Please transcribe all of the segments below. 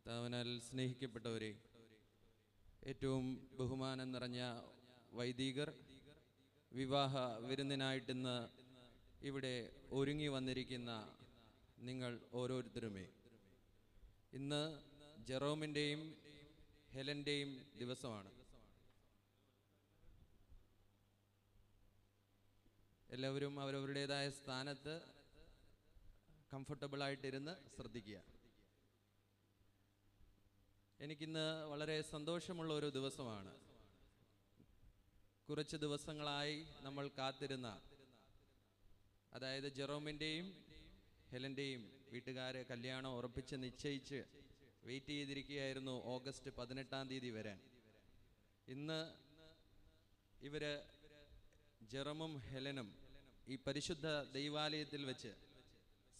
കർത്താവിനാൽ സ്നേഹിക്കപ്പെട്ടവരെ ഏറ്റവും ബഹുമാനം നിറഞ്ഞ വൈദികർ വിവാഹ വിരുന്നിനായിട്ടിന്ന് ഇവിടെ ഒരുങ്ങി വന്നിരിക്കുന്ന നിങ്ങൾ ഓരോരുത്തരുമേ. ഇന്ന് ജെറോമിന്റെയും ഹെലന്റെയും ദിവസമാണ്. എല്ലാവരും അവരവരുടേതായ സ്ഥാനത്ത് കംഫർട്ടബിളായിട്ടിരുന്ന് ശ്രദ്ധിക്കുക. എനിക്കിന്ന് വളരെ സന്തോഷമുള്ള ഒരു ദിവസമാണ്. കുറച്ച് ദിവസങ്ങളായി നമ്മൾ കാത്തിരുന്ന അതായത് ജെറോമിന്റെയും ഹെലന്റെയും വീട്ടുകാരെ കല്യാണം ഉറപ്പിച്ച് നിശ്ചയിച്ച് വെയിറ്റ് ചെയ്തിരിക്കുകയായിരുന്നു ഓഗസ്റ്റ് പതിനെട്ടാം തീയതി വരാൻ ഇന്ന് ഇവർ ജെറമും ഹെലനും ഈ പരിശുദ്ധ ദൈവാലയത്തിൽ വെച്ച്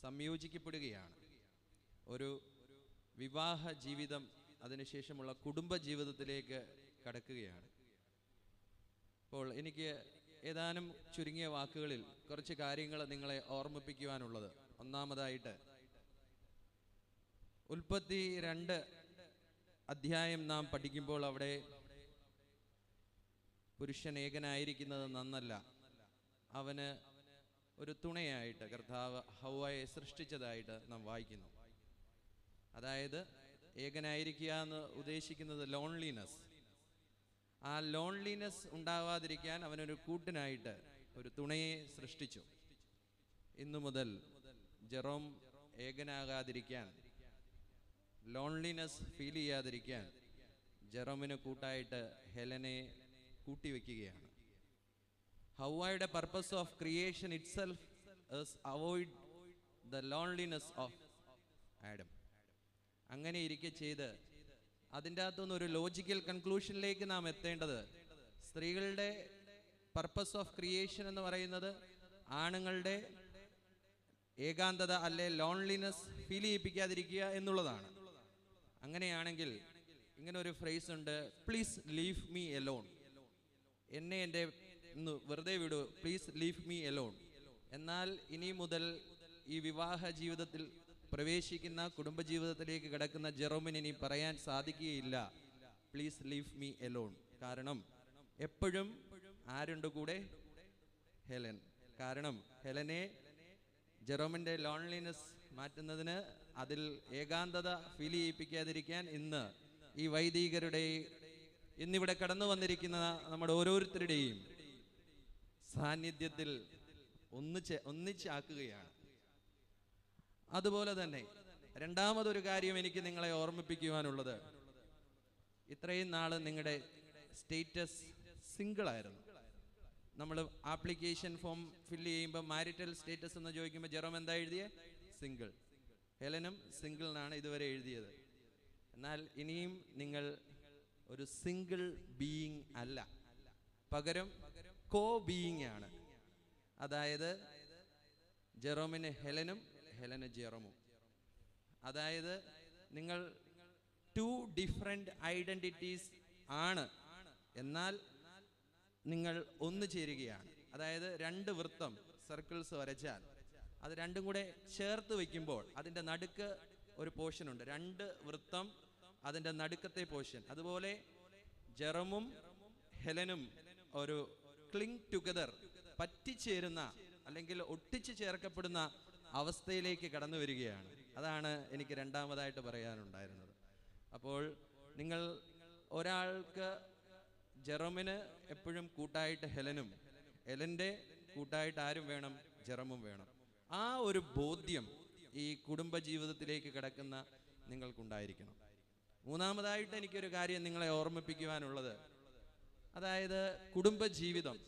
സംയോജിക്കപ്പെടുകയാണ്. ഒരു വിവാഹ ജീവിതം അതിനുശേഷമുള്ള കുടുംബ ജീവിതത്തിലേക്ക് കടക്കുകയാണ്. അപ്പോൾ എനിക്ക് ഏതാനും ചുരുങ്ങിയ വാക്കുകളിൽ കുറച്ച് കാര്യങ്ങൾ നിങ്ങളെ ഓർമ്മിപ്പിക്കുവാനുള്ളത്. ഒന്നാമതായിട്ട് ഉൽപ്പത്തി രണ്ട് അധ്യായം നാം പഠിക്കുമ്പോൾ അവിടെ പുരുഷൻ ഏകനായിരിക്കുന്നത് നന്നല്ല. അവന് ഒരു തുണയായിട്ട് കർത്താവ് ഹൗവയെ സൃഷ്ടിച്ചതായിട്ട് നാം വായിക്കുന്നു. അതായത് ഏകനായിരിക്കുക എന്ന് ഉദ്ദേശിക്കുന്നത് ലോൺലിനെസ് ആ ലോൺലിനെസ് ഉണ്ടാവാതിരിക്കാൻ അവനൊരു കൂട്ടിനായിട്ട് ഒരു തുണയെ സൃഷ്ടിച്ചു. ഇന്നു മുതൽ ജെറോം ഏകനാകാതിരിക്കാൻ ലോൺലിനെസ് ഫീൽ ചെയ്യാതിരിക്കാൻ ജെറോമിന് കൂട്ടായിട്ട് ഹെലനെ കൂട്ടിവെക്കുകയാണ്. ഹൗവായുടെ purpose of creation itself avoid the loneliness of അങ്ങനെ ഇരിക്കെ ചെയ്ത് അതിന്റെ അകത്തുനിന്ന് ഒരു ലോജിക്കൽ കൺക്ലൂഷനിലേക്ക് നാം എത്തേണ്ടത് സ്ത്രീകളുടെ പർപ്പസ് ഓഫ് ക്രിയേഷൻ എന്ന് പറയുന്നത് ആണുങ്ങളുടെ ഏകാന്തത അല്ലെ ലോൺലിനെസ് ഫീൽ ചെയ്യിപ്പിക്കാതിരിക്കുക എന്നുള്ളതാണ്. അങ്ങനെയാണെങ്കിൽ ഇങ്ങനെ ഒരു ഫ്രേസ് ഉണ്ട് പ്ലീസ് ലീവ് മീ എലോൺ എന്നെ എന്റെ വെറുതെ വിടൂ പ്ലീസ് ലീവ് മീ എലോൺ എന്നാൽ ഇനി മുതൽ ഈ വിവാഹ ജീവിതത്തിൽ പ്രവേശിക്കുന്ന കുടുംബജീവിതത്തിലേക്ക് കിടക്കുന്ന ജെറോമിന് ഇനി പറയാൻ സാധിക്കുകയില്ല. പ്ലീസ് ലീവ് മീ എലോൺ കാരണം എപ്പോഴും ആരുണ്ട് കൂടെ? ഹെലൻ. കാരണം ഹെലനെ ജെറോമിന്റെ ലോൺലിനെസ് മാറ്റുന്നതിന് അതിൽ ഏകാന്തത ഫീൽ ചെയ്യിപ്പിക്കാതിരിക്കാൻ ഇന്ന് ഈ വൈദികരുടെ ഇന്നിവിടെ കടന്നു വന്നിരിക്കുന്ന നമ്മുടെ ഓരോരുത്തരുടെയും സാന്നിധ്യത്തിൽ ഒന്നിച്ച് ഒന്നിച്ചാക്കുകയാണ് അതുപോലെ തന്നെ രണ്ടാമതൊരു കാര്യം എനിക്ക് നിങ്ങളെ ഓർമ്മിപ്പിക്കുവാനുള്ളത്. ഇത്രയും നാൾ നിങ്ങളുടെ സ്റ്റേറ്റസ് സിംഗിൾ ആയിരുന്നു. നമ്മൾ ആപ്ലിക്കേഷൻ ഫോം ഫില്ല് ചെയ്യുമ്പോൾ മാരിറ്റൽ സ്റ്റേറ്റസ് എന്ന് ചോദിക്കുമ്പോൾ ജെറോം എന്താ എഴുതിയേ? സിംഗിൾ ഹെലനും സിംഗിൾ എന്നാണ് ഇതുവരെ എഴുതിയത്. എന്നാൽ ഇനിയും നിങ്ങൾ ഒരു സിംഗിൾ ബീയിങ് അല്ല. പകരം കോ ബീയിങ് ആണ്. അതായത് ജെറോമിന് ഹെലനും ഹെലന് ജെറമോ. അതായത് നിങ്ങൾ ടു ഡിഫറെന്റ് ഐഡന്റിറ്റീസ് ആണ്. എന്നാൽ നിങ്ങൾ ഒന്ന് ചേരുകയാണ്. അതായത് രണ്ട് വൃത്തം സർക്കിൾസ് വരച്ചാൽ. അത് രണ്ടും കൂടെ ചേർത്ത് വയ്ക്കുമ്പോൾ അതിന്റെ നടുക്ക് ഒരു പോർഷൻ ഉണ്ട്. രണ്ട് വൃത്തം അതിന്റെ നടുക്കത്തെ പോർഷൻ അതുപോലെ ജെറമും ഹെലനും ഒരു ക്ലിങ് ടുഗദർ പറ്റിച്ചേരുന്ന അല്ലെങ്കിൽ ഒട്ടിച്ചു ചേർക്കപ്പെടുന്ന അവസ്ഥയിലേക്ക് കടന്നു വരികയാണ്. അതാണ് എനിക്ക് രണ്ടാമതായിട്ട് പറയാനുണ്ടായിരുന്നത്. അപ്പോൾ നിങ്ങൾ ഒരാൾക്ക് ജെറമിന് എപ്പോഴും കൂട്ടായിട്ട് ഹെലനും ഹെലന്റെ കൂട്ടായിട്ട് ആരും വേണം ജെറമും വേണം. ആ ഒരു ബോധ്യം ഈ കുടുംബ ജീവിതത്തിലേക്ക് കിടക്കുന്ന നിങ്ങൾക്കുണ്ടായിരിക്കണം. മൂന്നാമതായിട്ട് എനിക്കൊരു കാര്യം നിങ്ങളെ ഓർമ്മിപ്പിക്കുവാനുള്ളത്. അതായത് കുടുംബ ജീവിതം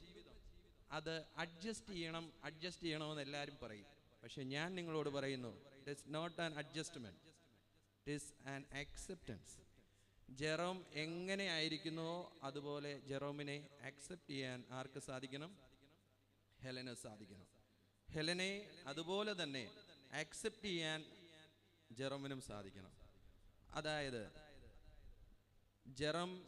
അത് അഡ്ജസ്റ്റ് ചെയ്യണം അഡ്ജസ്റ്റ് ചെയ്യണമെന്ന് എല്ലാവരും പറയും. പക്ഷെ ഞാൻ നിങ്ങളോട് പറയുന്നു it is not an adjustment it is an acceptance Jerome എങ്ങനെ ആയിരിക്കുന്നുവോ അതുപോലെ ജെറോമിനെ അക്സെപ്റ്റ് ചെയ്യാൻ ആർക്ക് സാധിക്കണം? ഹെലന് സാധിക്കണം. ഹെലനെ അതുപോലെ തന്നെ അക്സെപ്റ്റ് ചെയ്യാൻ ജെറോമിനും സാധിക്കണം. അതായത് ജെറം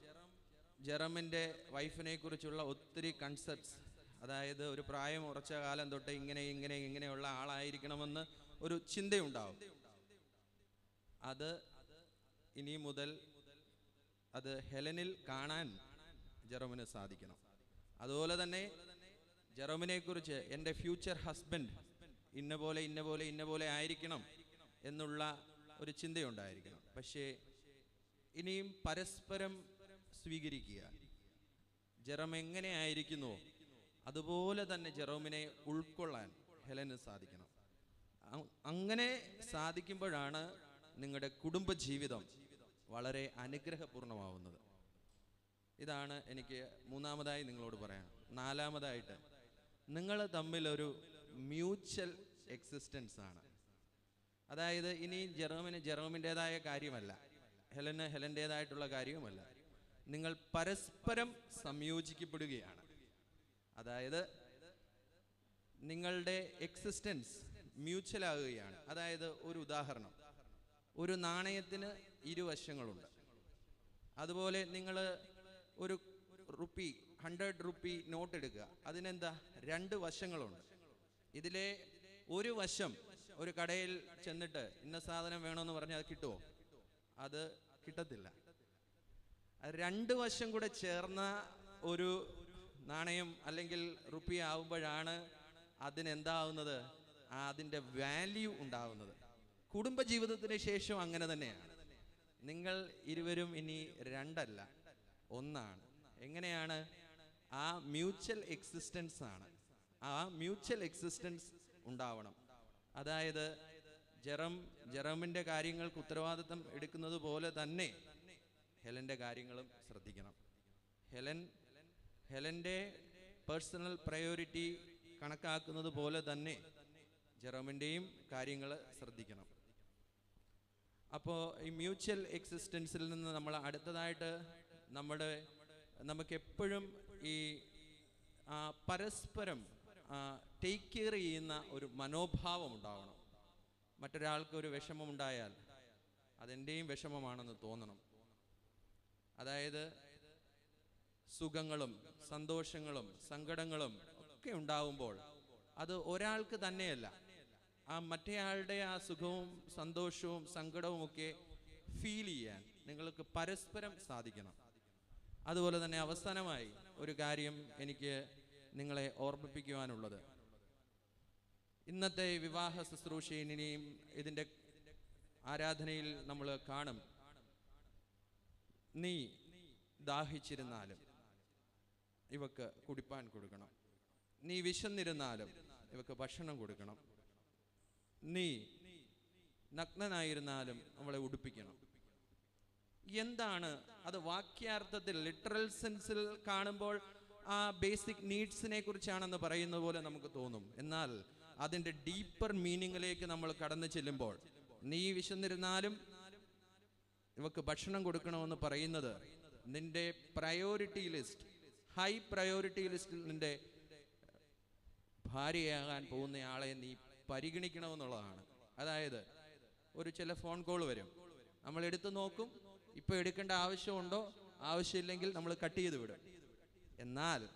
ജെറമിന്റെ വൈഫിനെ കുറിച്ചുള്ള ഒത്തിരി കൺസെപ്റ്റ്സ് അതായത് ഒരു പ്രായം ഉറച്ച കാലം തൊട്ട് ഇങ്ങനെ ഇങ്ങനെ ഇങ്ങനെയുള്ള ആളായിരിക്കണമെന്ന് ഒരു ചിന്തയുണ്ടാവും. അത് ഇനി മുതൽ അത് ഹെലനിൽ കാണാൻ ജെറോമിന് സാധിക്കണം. അതുപോലെ തന്നെ ജെറോമിനെ കുറിച്ച് എന്റെ ഫ്യൂച്ചർ ഹസ്ബൻഡ് ഇന്ന പോലെ ഇന്ന പോലെ ഇന്ന പോലെ ആയിരിക്കണം എന്നുള്ള ഒരു ചിന്തയുണ്ടായിരിക്കണം. പക്ഷേ ഇനിയും പരസ്പരം സ്വീകരിക്കുക. ജെറം എങ്ങനെ ആയിരിക്കുന്നുവോ അതുപോലെ തന്നെ ജെറോമിനെ ഉൾക്കൊള്ളാൻ ഹെലന് സാധിക്കണം. അങ്ങനെ സാധിക്കുമ്പോഴാണ് നിങ്ങളുടെ കുടുംബജീവിതം വളരെ അനുഗ്രഹപൂർണമാവുന്നത്. ഇതാണ് എനിക്ക് മൂന്നാമതായി നിങ്ങളോട് പറയാൻ നാലാമതായിട്ട് നിങ്ങൾ തമ്മിലൊരു മ്യൂച്വൽ എക്സിസ്റ്റൻസ് ആണ്. അതായത് ഇനി ജെറോമിന് ജെറോമിന്റെതായ കാര്യമല്ല ഹെലന് ഹെലന്റെതായിട്ടുള്ള കാര്യവുമല്ല. നിങ്ങൾ പരസ്പരം സംയോജിക്കപ്പെടുകയാണ്. അതായത് നിങ്ങളുടെ എക്സിസ്റ്റൻസ് മ്യൂച്വൽ ആകുകയാണ്. അതായത് ഒരു ഉദാഹരണം. ഒരു നാണയത്തിന് ഇരുവശങ്ങളുണ്ട്. അതുപോലെ നിങ്ങൾ ഒരു റുപ്പി ഹൺഡ്രഡ് റുപ്പി നോട്ട് എടുക്കുക. അതിനെന്താ? രണ്ട് വശങ്ങളുണ്ട്. ഇതിലെ ഒരു വശം ഒരു കടയിൽ ചെന്നിട്ട് ഇന്ന സാധനം വേണമെന്ന് പറഞ്ഞാൽ അത് കിട്ടുമോ അത് കിട്ടത്തില്ല. രണ്ട് വശം കൂടെ ചേർന്ന ഒരു നാണയം അല്ലെങ്കിൽ റുപ്പി ആവുമ്പോഴാണ് അതിനെന്താവുന്നത്? അതിന്റെ വാല്യൂ ഉണ്ടാവുന്നത്. കുടുംബജീവിതത്തിന് ശേഷം അങ്ങനെ തന്നെയാണ്. നിങ്ങൾ ഇരുവരും ഇനി രണ്ടല്ല ഒന്നാണ്. എങ്ങനെയാണ്? ആ മ്യൂച്വൽ എക്സിസ്റ്റൻസ് ആണ്. ആ മ്യൂച്വൽ എക്സിസ്റ്റൻസ് ഉണ്ടാവണം. അതായത് ജെറം ജെറമിന്റെ കാര്യങ്ങൾക്ക് ഉത്തരവാദിത്തം എടുക്കുന്നത് പോലെ തന്നെ ഹെലന്റെ കാര്യങ്ങളും ശ്രദ്ധിക്കണം. ഹെലൻ ഹെലന്റെ പേഴ്സണൽ പ്രയോറിറ്റി കണക്കാക്കുന്നത് പോലെ തന്നെ ജെറോമിന്റെയും കാര്യങ്ങൾ ശ്രദ്ധിക്കണം. അപ്പോൾ ഈ മ്യൂച്വൽ എക്സിസ്റ്റൻസിൽ നിന്ന് നമ്മൾ അടുത്തതായിട്ട് നമ്മുടെ നമുക്കെപ്പോഴും ഈ പരസ്പരം ടേക്ക് കെയർ ചെയ്യുന്ന ഒരു മനോഭാവം ഉണ്ടാവണം. മറ്റൊരാൾക്ക് ഒരു വിഷമമുണ്ടായാൽ അതെന്റെയും വിഷമമാണെന്ന് തോന്നണം. അതായത് സുഖങ്ങളും സന്തോഷങ്ങളും സങ്കടങ്ങളും ഒക്കെ ഉണ്ടാവുമ്പോൾ അത് ഒരാൾക്ക് തന്നെയല്ല. ആ മറ്റേയാളുടെ ആ സുഖവും സന്തോഷവും സങ്കടവും ഒക്കെ ഫീൽ ചെയ്യാൻ നിങ്ങൾക്ക് പരസ്പരം സാധിക്കണം. അതുപോലെ തന്നെ അവസാനമായി ഒരു കാര്യം എനിക്ക് നിങ്ങളെ ഓർമ്മിപ്പിക്കുവാനുള്ളത്. ഇന്നത്തെ വിവാഹ ശുശ്രൂഷയിൽ ഇതിന്റെ ആരാധനയിൽ നമ്മൾ കാണും. നീ ദാഹിച്ചിരുന്നാലും ഇവക്ക് കുടിപ്പാൻ കൊടുക്കണം. നീ വിശന്നിരുന്നാലും ഇവക്ക് ഭക്ഷണം കൊടുക്കണം. നീ നഗ്നനായിരുന്നാലും അവളെ ഉടുപ്പിക്കണം. എന്താണ് അത് വാക്യാർത്ഥത്തിൽ ലിറ്ററൽ സെൻസിൽ കാണുമ്പോൾ ആ ബേസിക് നീഡ്സിനെ കുറിച്ചാണെന്ന് പറയുന്നത് പോലെ നമുക്ക് തോന്നും. എന്നാൽ അതിന്റെ ഡീപ്പർ മീനിങ്ങിലേക്ക് നമ്മൾ കടന്നു ചെല്ലുമ്പോൾ നീ വിശന്നിരുന്നാലും ഇവക്ക് ഭക്ഷണം കൊടുക്കണമെന്ന് പറയുന്നത് നിന്റെ പ്രയോറിറ്റി ലിസ്റ്റ് ഹൈ പ്രയോറിറ്റി ലിസ്റ്റിൽ നിന്റെ ഭാര്യയാകാൻ പോകുന്നയാളെ നീ പരിഗണിക്കണമെന്നുള്ളതാണ്. അതായത് ഒരു ചില ഫോൺ കോൾ വരും. നമ്മൾ എടുത്തു നോക്കും. ഇപ്പോൾ എടുക്കേണ്ട ആവശ്യമുണ്ടോ? ആവശ്യമില്ലെങ്കിൽ നമ്മൾ കട്ട് ചെയ്ത് വിടും. എന്നാൽ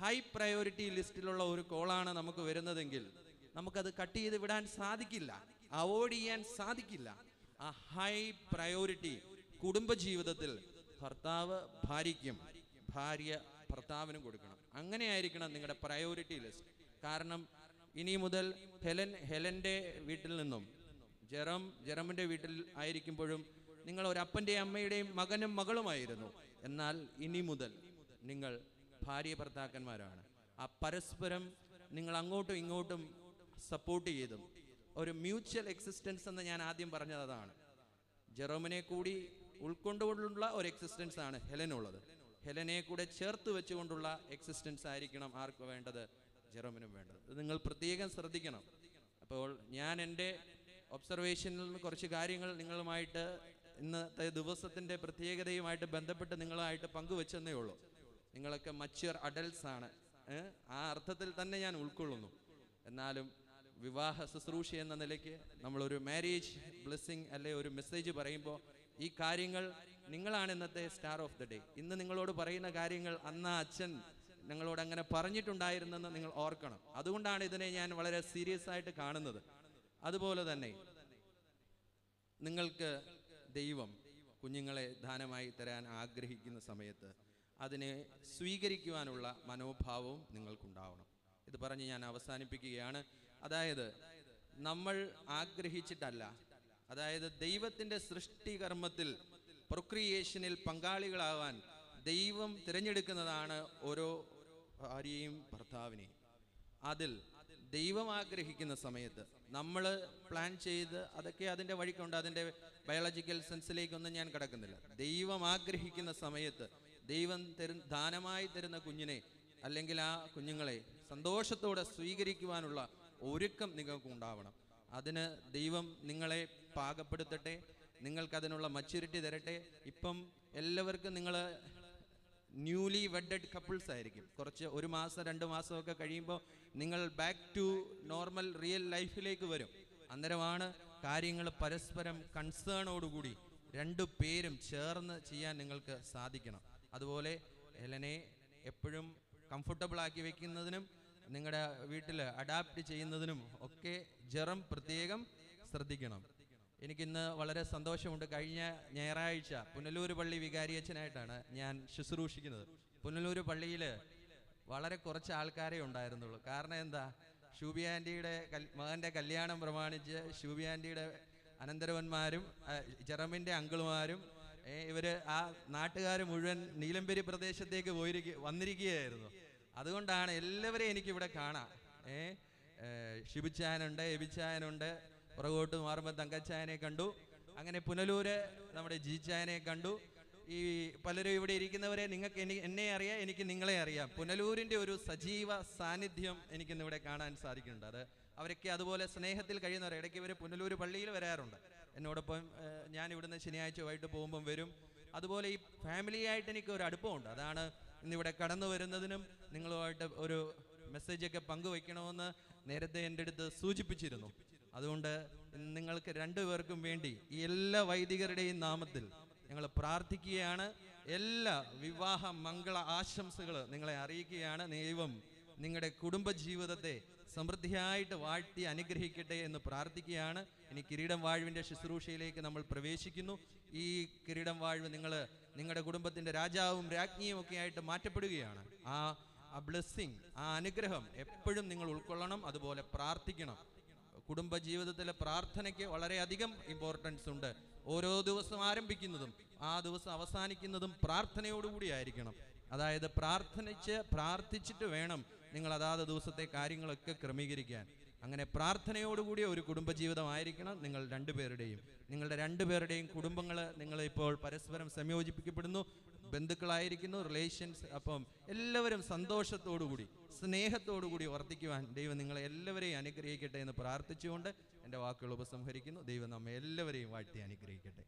ഹൈ പ്രയോറിറ്റി ലിസ്റ്റിലുള്ള ഒരു കോളാണ് നമുക്ക് വരുന്നതെങ്കിൽ നമുക്കത് കട്ട് ചെയ്ത് വിടാൻ സാധിക്കില്ല. അവോയ്ഡ് ചെയ്യാൻ സാധിക്കില്ല. ആ ഹൈ പ്രയോറിറ്റി കുടുംബജീവിതത്തിൽ ഭർത്താവ് ഭാര്യയ്ക്കും ഭാര്യ ഭർത്താവിനും കൊടുക്കണം. അങ്ങനെയായിരിക്കണം നിങ്ങളുടെ പ്രയോറിറ്റി ലിസ്റ്റ് കാരണം ഇനി മുതൽ ഹെലൻ ഹെലന്റെ വീട്ടിൽ നിന്നും ജെറം ജെറമിന്റെ വീട്ടിൽ ആയിരിക്കുമ്പോഴും നിങ്ങൾ ഒരു അപ്പന്റെയും അമ്മയുടെയും മകനും മകളുമായിരുന്നു. എന്നാൽ ഇനി മുതൽ നിങ്ങൾ ഭാര്യ ഭർത്താക്കന്മാരാണ്. ആ പരസ്പരം നിങ്ങൾ അങ്ങോട്ടും ഇങ്ങോട്ടും സപ്പോർട്ട് ചെയ്തും ഒരു മ്യൂച്വൽ എക്സിസ്റ്റൻസ് എന്ന് ഞാൻ ആദ്യം പറഞ്ഞത് അതാണ്. ജെറോമിനെ കൂടി ഉൾക്കൊണ്ടുകൊണ്ടുള്ള ഒരു എക്സിസ്റ്റൻസ് ആണ് ഹെലനുള്ളത് ഹെലനെ കൂടെ ചേർത്ത് വെച്ചുകൊണ്ടുള്ള എക്സിസ്റ്റൻസ് ആയിരിക്കണം ആർക്ക് വേണ്ടത്? ജെറോമിനും വേണ്ടത്. ഇത് നിങ്ങൾ പ്രത്യേകം ശ്രദ്ധിക്കണം. അപ്പോൾ ഞാൻ എന്റെ ഒബ്സർവേഷനിൽ നിന്ന് കുറച്ച് കാര്യങ്ങൾ നിങ്ങളുമായിട്ട് ഇന്നത്തെ ദിവസത്തിന്റെ പ്രത്യേകതയുമായിട്ട് ബന്ധപ്പെട്ട് നിങ്ങളായിട്ട് പങ്കുവെച്ചെന്നേ ഉള്ളൂ. നിങ്ങളൊക്കെ മച്വർ അഡൽട്സ് ആണ്. ആ അർത്ഥത്തിൽ തന്നെ ഞാൻ ഉൾക്കൊള്ളുന്നു. എന്നാലും വിവാഹ ശുശ്രൂഷ എന്ന നിലയ്ക്ക് നമ്മളൊരു മാരേജ് ബ്ലെസ്സിങ് അല്ലെ ഒരു മെസ്സേജ് പറയുമ്പോൾ ഈ കാര്യങ്ങൾ നിങ്ങളാണ് ഇന്നത്തെ സ്റ്റാർ ഓഫ് ദ ഡേ. ഇന്ന് നിങ്ങളോട് പറയുന്ന കാര്യങ്ങൾ അന്ന് അച്ഛൻ ഞങ്ങളോട് അങ്ങനെ പറഞ്ഞിട്ടുണ്ടായിരുന്നെന്ന് നിങ്ങൾ ഓർക്കണം. അതുകൊണ്ടാണ് ഇതിനെ ഞാൻ വളരെ സീരിയസ് ആയിട്ട് കാണുന്നത്. അതുപോലെ തന്നെ നിങ്ങൾക്ക് ദൈവം കുഞ്ഞുങ്ങളെ ദാനമായി തരാൻ ആഗ്രഹിക്കുന്ന സമയത്ത് അതിനെ സ്വീകരിക്കുവാനുള്ള മനോഭാവവും നിങ്ങൾക്കുണ്ടാവണം. ഇത് പറഞ്ഞ് ഞാൻ അവസാനിപ്പിക്കുകയാണ്. അതായത് നമ്മൾ ആഗ്രഹിച്ചിട്ടല്ല. അതായത് ദൈവത്തിന്റെ സൃഷ്ടികർമ്മത്തിൽ പ്രൊക്രിയേഷനിൽ പങ്കാളികളാവാൻ ദൈവം തിരഞ്ഞെടുക്കുന്നതാണ് ഓരോ ഭാര്യയും ഭർത്താവിനെയും. അതിൽ ദൈവം ആഗ്രഹിക്കുന്ന സമയത്ത് നമ്മൾ പ്ലാൻ ചെയ്ത് അതൊക്കെ അതിന്റെ വഴിക്കുണ്ട്. അതിന്റെ ബയോളജിക്കൽ സെൻസിലേക്കൊന്നും ഞാൻ കിടക്കുന്നില്ല. ദൈവം ആഗ്രഹിക്കുന്ന സമയത്ത് ദൈവം തരു ദാനമായി തരുന്ന കുഞ്ഞിനെ അല്ലെങ്കിൽ ആ കുഞ്ഞുങ്ങളെ സന്തോഷത്തോടെ സ്വീകരിക്കുവാനുള്ള ഒരുക്കം നിങ്ങൾക്ക് ഉണ്ടാവണം അതിന് ദൈവം നിങ്ങളെ പാകപ്പെടുത്തട്ടെ. നിങ്ങൾക്കതിനുള്ള മച്യൂരിറ്റി തരട്ടെ? ഇപ്പം എല്ലാവർക്കും നിങ്ങൾ ന്യൂലി വെഡഡ് കപ്പിൾസ് ആയിരിക്കും. കുറച്ച് ഒരു മാസം രണ്ട് മാസമൊക്കെ കഴിയുമ്പോൾ നിങ്ങൾ ബാക്ക് ടു നോർമൽ റിയൽ ലൈഫിലേക്ക് വരും. അന്നേരമാണ് കാര്യങ്ങൾ പരസ്പരം കൺസേണോടുകൂടി രണ്ടു പേരും ചേർന്ന് ചെയ്യാൻ നിങ്ങൾക്ക് സാധിക്കണം. അതുപോലെ എലനെ എപ്പോഴും കംഫർട്ടബിൾ ആക്കി വെക്കുന്നതിനും നിങ്ങളുടെ വീട്ടിൽ അഡാപ്റ്റ് ചെയ്യുന്നതിനും ഒക്കെ ജെറം പ്രത്യേകം ശ്രദ്ധിക്കണം. എനിക്കിന്ന് വളരെ സന്തോഷമുണ്ട്. കഴിഞ്ഞ ഞായറാഴ്ച പുനലൂർ പള്ളി വികാരിയച്ഛനായിട്ടാണ് ഞാൻ ശുശ്രൂഷിക്കുന്നത്. പുനലൂർ പള്ളിയിൽ വളരെ കുറച്ച് ആൾക്കാരെ ഉണ്ടായിരുന്നുള്ളൂ. കാരണം എന്താ? ഷൂബി ആന്റിയുടെ മകന്റെ കല്യാണം പ്രമാണിച്ച് ഷൂബി ആന്റിയുടെ അനന്തരവന്മാരും ജെറമിന്റെ അങ്കിളുമാരും ഇവർ ആ നാട്ടുകാർ മുഴുവൻ നീലമ്പേരി പ്രദേശത്തേക്ക് പോയിരിക്കുക വന്നിരിക്കുകയായിരുന്നു. അതുകൊണ്ടാണ് എല്ലാവരെയും എനിക്കിവിടെ കാണാം. ഏ ഷിബിച്ചാനുണ്ട് എബിച്ചാനുണ്ട് പുറകോട്ട് മാറുമ്പോൾ തങ്കച്ചായനെ കണ്ടു. അങ്ങനെ പുനലൂര് നമ്മുടെ ജീച്ചായനെ കണ്ടു. ഈ പലരും ഇവിടെ ഇരിക്കുന്നവരെ നിങ്ങൾക്ക് എനിക്ക് എന്നെ അറിയാം എനിക്ക് നിങ്ങളെ അറിയാം. പുനലൂരിന്റെ ഒരു സജീവ സാന്നിധ്യം എനിക്കിന്ന് ഇവിടെ കാണാൻ സാധിക്കുന്നുണ്ട്. അത് അവരൊക്കെ അതുപോലെ സ്നേഹത്തിൽ കഴിയുന്നവർ ഇടയ്ക്ക് ഇവർ പുനലൂർ പള്ളിയിൽ വരാറുണ്ട്. എന്നോടൊപ്പം ഞാൻ ഇവിടുന്ന് ശനിയാഴ്ച വൈകിട്ട് പോകുമ്പം വരും. അതുപോലെ ഈ ഫാമിലിയായിട്ട് എനിക്ക് ഒരു അടുപ്പമുണ്ട്. അതാണ് ഇന്നിവിടെ കടന്നു വരുന്നതിനും നിങ്ങളുമായിട്ട് ഒരു മെസ്സേജൊക്കെ പങ്കുവയ്ക്കണമെന്ന് നേരത്തെ എന്റെ അടുത്ത് സൂചിപ്പിച്ചിരുന്നു. അതുകൊണ്ട് നിങ്ങൾക്ക് രണ്ടുപേർക്കും വേണ്ടി എല്ലാ വൈദികരുടെയും നാമത്തിൽ ഞങ്ങൾ പ്രാർത്ഥിക്കുകയാണ്. എല്ലാ വിവാഹ മംഗള ആശംസകൾ നിങ്ങളെ അറിയിക്കുകയാണ്. ദൈവം നിങ്ങളുടെ കുടുംബ ജീവിതത്തെ സമൃദ്ധിയായിട്ട് വാഴ്ത്തി അനുഗ്രഹിക്കട്ടെ എന്ന് പ്രാർത്ഥിക്കുകയാണ്. ഇനി കിരീടം വാഴ്വിന്റെ ശുശ്രൂഷയിലേക്ക് നമ്മൾ പ്രവേശിക്കുന്നു. ഈ കിരീടം വാഴ്വ് നിങ്ങൾ നിങ്ങളുടെ കുടുംബത്തിന്റെ രാജാവും രാജ്ഞിയും ഒക്കെ ആയിട്ട് മാറ്റപ്പെടുകയാണ്. ആ ബ്ലെസ്സിങ് ആ അനുഗ്രഹം എപ്പോഴും നിങ്ങൾ ഉൾക്കൊള്ളണം. അതുപോലെ പ്രാർത്ഥിക്കണം. കുടുംബ ജീവിതത്തിലെ പ്രാർത്ഥനയ്ക്ക് വളരെയധികം ഇമ്പോർട്ടൻസ് ഉണ്ട്. ഓരോ ദിവസം ആരംഭിക്കുന്നതും ആ ദിവസം അവസാനിക്കുന്നതും പ്രാർത്ഥനയോടുകൂടി ആയിരിക്കണം അതായത് പ്രാർത്ഥനിച്ച് പ്രാർത്ഥിച്ചിട്ട് വേണം നിങ്ങൾ അതാത് ദിവസത്തെ കാര്യങ്ങളൊക്കെ ക്രമീകരിക്കാൻ. അങ്ങനെ പ്രാർത്ഥനയോടുകൂടിയ ഒരു കുടുംബജീവിതമായിരിക്കണം നിങ്ങൾ രണ്ടുപേരുടെയും. നിങ്ങളുടെ രണ്ടുപേരുടെയും കുടുംബങ്ങൾ നിങ്ങളിപ്പോൾ പരസ്പരം സംയോജിപ്പിക്കപ്പെടുന്നു. ബന്ധുക്കളായിരിക്കുന്നു. റിലേഷൻസ് അപ്പം എല്ലാവരും സന്തോഷത്തോടുകൂടി സ്നേഹത്തോടുകൂടി വർദ്ധിക്കുവാൻ ദൈവം നിങ്ങളെ എല്ലാവരെയും അനുഗ്രഹിക്കട്ടെ എന്ന് പ്രാർത്ഥിച്ചുകൊണ്ട് എന്റെ വാക്കുകൾ ഉപസംഹരിക്കുന്നു. ദൈവം നമ്മെ എല്ലാവരെയും വാഴ്ത്തി അനുഗ്രഹിക്കട്ടെ.